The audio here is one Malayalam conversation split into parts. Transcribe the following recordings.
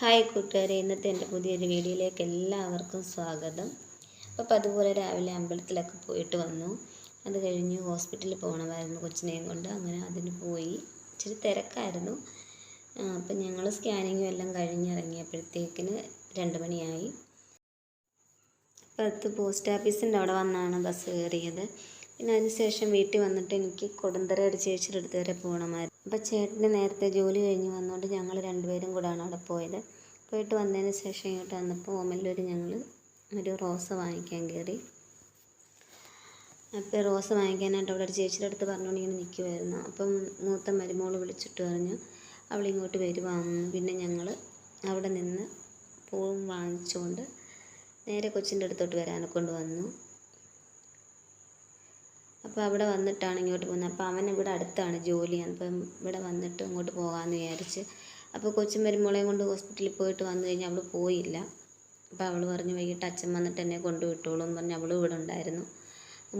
ഹായ് കൂട്ടുകാരെ ഇന്നത്തെ എന്റെ പുതിയൊരു വീഡിയോയിലേക്ക് എല്ലാവർക്കും സ്വാഗതം. അപ്പോൾ അതുപോലെ രാവിലെ അമ്പലത്തിലൊക്കെ പോയിട്ട് വന്നു. അത് കഴിഞ്ഞ് ഹോസ്പിറ്റലിൽ പോകണമായിരുന്നു കൊച്ചിനെയും കൊണ്ട്. അങ്ങനെ അതിന് പോയി. ഇച്ചിരി തിരക്കായിരുന്നു. അപ്പം ഞങ്ങൾ സ്കാനിങ്ങും എല്ലാം കഴിഞ്ഞിറങ്ങിയപ്പോഴത്തേക്കിന് രണ്ട് മണിയായി. അടുത്ത് പോസ്റ്റ് ഓഫീസിന്റെ അവിടെ വന്നാണ് ബസ് കയറിയത്. പിന്നെ അതിന് ശേഷം വീട്ടിൽ വന്നിട്ട് എനിക്ക് കൊടുന്തര ഒരു ചേച്ചിയുടെ അടുത്ത് വരെ പോകണമായിരുന്നു. അപ്പോൾ ചേട്ടന് നേരത്തെ ജോലി കഴിഞ്ഞ് വന്നുകൊണ്ട് ഞങ്ങൾ രണ്ടുപേരും കൂടാണ് അവിടെ പോയത്. പോയിട്ട് വന്നതിന് ശേഷം ഇങ്ങോട്ട് വന്നപ്പോൾ ഓമല്ലൂർ ഞങ്ങൾ ഒരു റോസ് വാങ്ങിക്കാൻ കയറി. അപ്പോൾ റോസ് വാങ്ങിക്കാനായിട്ട് അവിടെ ഒരു ചേച്ചിയുടെ അടുത്ത് പറഞ്ഞുകൊണ്ട് ഇങ്ങനെ നിൽക്കുമായിരുന്നു അപ്പം മൂത്ത മരുമോൾ വിളിച്ചിട്ട് പറഞ്ഞു അവളിങ്ങോട്ട് വരുവാന്ന് പിന്നെ ഞങ്ങൾ അവിടെ നിന്ന് പൂവും വാങ്ങിച്ചുകൊണ്ട് നേരെ കൊച്ചിന്റെ അടുത്തോട്ട് വരാനെ കൊണ്ട് വന്നു. അപ്പോൾ അവിടെ വന്നിട്ടാണ് ഇങ്ങോട്ട് പോകുന്നത്. അപ്പോൾ അവൻ ഇവിടെ അടുത്താണ് ജോലി. അപ്പം ഇവിടെ വന്നിട്ട് ഇങ്ങോട്ട് പോകാമെന്ന് വിചാരിച്ച്. അപ്പോൾ കൊച്ചും മരുമോളെയും കൊണ്ട് ഹോസ്പിറ്റലിൽ പോയിട്ട് വന്നു കഴിഞ്ഞാൽ അവൾ പോയില്ല. അപ്പോൾ അവൾ പറഞ്ഞു വൈകിട്ട് അച്ഛൻ വന്നിട്ട് എന്നെ കൊണ്ടുവിട്ടോളൂ എന്ന് പറഞ്ഞ് അവളും ഇവിടെ ഉണ്ടായിരുന്നു.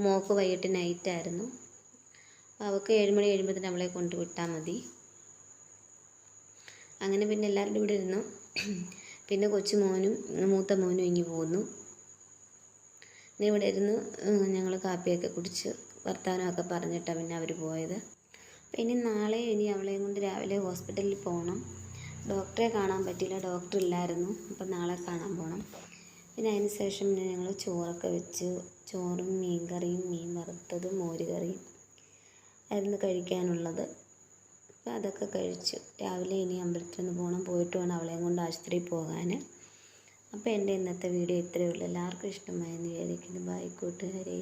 മോക്ക് വൈകിട്ട് നൈറ്റായിരുന്നു അവൾക്ക് ഏഴുമണി കഴിയുമ്പോഴത്തേന് അവളെ കൊണ്ടുവിട്ടാൽ മതി. അങ്ങനെ പിന്നെ എല്ലാവരും ഇവിടെ ഇരുന്നു. പിന്നെ കൊച്ചു മോനും മൂത്ത മോനും ഇങ്ങി പിന്നെ. ഇവിടെ ഇരുന്ന് ഞങ്ങൾ കാപ്പിയൊക്കെ കുടിച്ച് വർത്തമാനമൊക്കെ പറഞ്ഞിട്ടാണ് പിന്നെ അവർ പോയത്. അപ്പോൾ ഇനി നാളെ ഇനി അവളെയും കൊണ്ട് രാവിലെ ഹോസ്പിറ്റലിൽ പോകണം ഡോക്ടറെ കാണാൻ പറ്റിയില്ല. ഡോക്ടർ ഇല്ലായിരുന്നു. അപ്പോൾ നാളെ കാണാൻ പോകണം പിന്നെ അതിന് ശേഷം പിന്നെ ഞങ്ങൾ ചോറൊക്കെ വെച്ച്. ചോറും മീൻ കറിയും മീൻ വറുത്തതും മോര് കറിയും ആയിരുന്നു കഴിക്കാനുള്ളത്. അപ്പോൾ അതൊക്കെ കഴിച്ചു. രാവിലെ ഇനി അമ്പലത്തിൽ നിന്ന് പോകണം പോയിട്ട് വേണം അവളെയും കൊണ്ട് ആശുപത്രിയിൽ പോകാൻ അപ്പോൾ എന്റെ ഇന്നത്തെ വീഡിയോ ഇത്രയേ ഉള്ളൂ. എല്ലാവർക്കും ഇഷ്ടമായെന്ന് വിചാരിക്കുന്നു. ബൈ കൂട്ടുകാരെ.